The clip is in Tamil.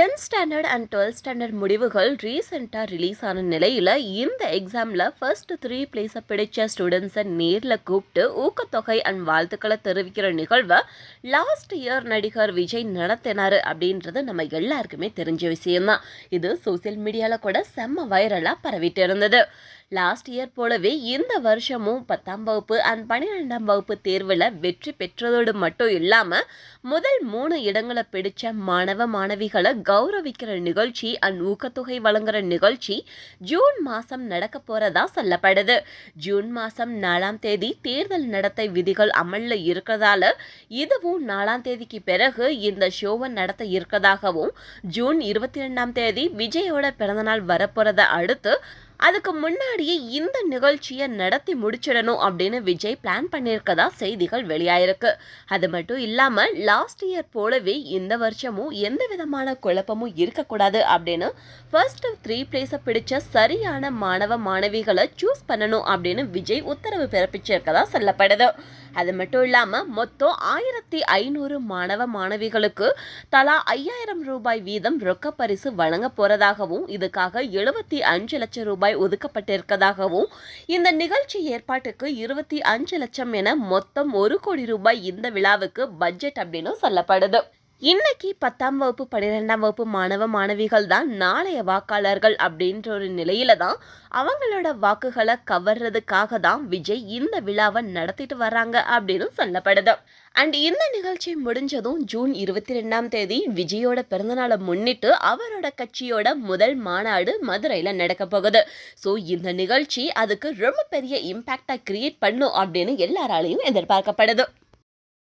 Tenth standard and twelfth standard முடிவுகள் ரீசெண்டாக ரிலீஸ் ஆன நிலையில் இந்த எக்ஸாமில் ஃபர்ஸ்ட் த்ரீ பிளேஸை பிடிச்ச ஸ்டூடெண்ட்ஸை நேரில் கூப்பிட்டு ஊக்கத்தொகை அண்ட் வாழ்த்துக்களை தெரிவிக்கிற நிகழ்வை லாஸ்ட் இயர் நடிகர் விஜய் நடத்தினார் அப்படின்றது நம்ம எல்லாருக்குமே தெரிஞ்ச விஷயம்தான். இது சோசியல் மீடியாவில் கூட செம்ம வைரலாக பரவிட்டு இருந்தது. லாஸ்ட் இயர் போலவே இந்த வருஷமும் பத்தாம் வகுப்பு அண்ட் பன்னிரெண்டாம் வகுப்பு தேர்வில் வெற்றி பெற்றதோடு மட்டும் இல்லாமல் முதல் மூணு இடங்களை பிடிச்ச மாணவ மாணவிகளை கௌரவிக்கிற நிகழ்ச்சி அண்ட் ஊக்கத்தொகை வழங்குற நிகழ்ச்சி ஜூன் மாதம் நடக்க போகிறதா சொல்லப்படுது. ஜூன் மாதம் நாலாம் தேதி தேர்தல் நடத்தை விதிகள் அமலில் இருக்கிறதால இதுவும் நாலாம் தேதிக்கு பிறகு இந்த ஷோவை நடத்த இருக்கிறதாகவும் ஜூன் இருபத்தி ரெண்டாம் தேதி விஜயோட பிறந்தநாள் வரப்போகிறத அடுத்து அதுக்கு முன்னாடியே இந்த நிகழ்ச்சியை நடத்தி முடிச்சிடணும் அப்படின்னு விஜய் பிளான் பண்ணியிருக்கதா செய்திகள் வெளியாயிருக்கு. அது மட்டும் இல்லாமல் லாஸ்ட் இயர் போலவே இந்த வருஷமும் எந்த விதமான குழப்பமும் இருக்கக்கூடாது அப்படின்னு ஃபர்ஸ்ட் த்ரீ பிளேஸை பிடிச்ச சரியான மாணவ மாணவிகளை சூஸ் பண்ணணும் அப்படின்னு விஜய் உத்தரவு பிறப்பிச்சிருக்கதா சொல்லப்படுது. அது மட்டும் இல்லாமல் மொத்தம் ஆயிரத்தி ஐநூறு மாணவ மாணவிகளுக்கு தலா ஐயாயிரம் ரூபாய் வீதம் ரொக்க பரிசு வழங்க போறதாகவும் இதுக்காக எழுபத்தி அஞ்சு லட்சம் ரூபாய் ஒதுக்கப்பட்டிருக்கதாகவும் இந்த நிகழ்ச்சி ஏற்பாட்டுக்கு இருபத்தி அஞ்சு லட்சம் என மொத்தம் ஒரு கோடி ரூபாய் இந்த விழாவுக்கு பட்ஜெட் அப்படின்னு சொல்லப்படுது. இன்னைக்கு பத்தாம் வகுப்பு பன்னிரெண்டாம் வகுப்பு மாணவ மாணவிகள் தான் நாளைய வாக்காளர்கள் அப்படின்ற ஒரு நிலையில தான் அவங்களோட வாக்குகளை கவர்றதுக்காக தான் விஜய் இந்த விழாவை நடத்திட்டு வர்றாங்க அப்படின்னு சொல்லப்படுது. அண்ட் இந்த நிகழ்ச்சி முடிஞ்சதும் ஜூன் இருபத்தி ரெண்டாம் தேதி விஜயோட பிறந்தநாளை முன்னிட்டு அவரோட கட்சியோட முதல் மாநாடு மதுரையில் நடக்க போகுது. ஸோ இந்த நிகழ்ச்சி அதுக்கு ரொம்ப பெரிய இம்பேக்டாக கிரியேட் பண்ணும் அப்படின்னு எல்லாராலையும் எதிர்பார்க்கப்படுது.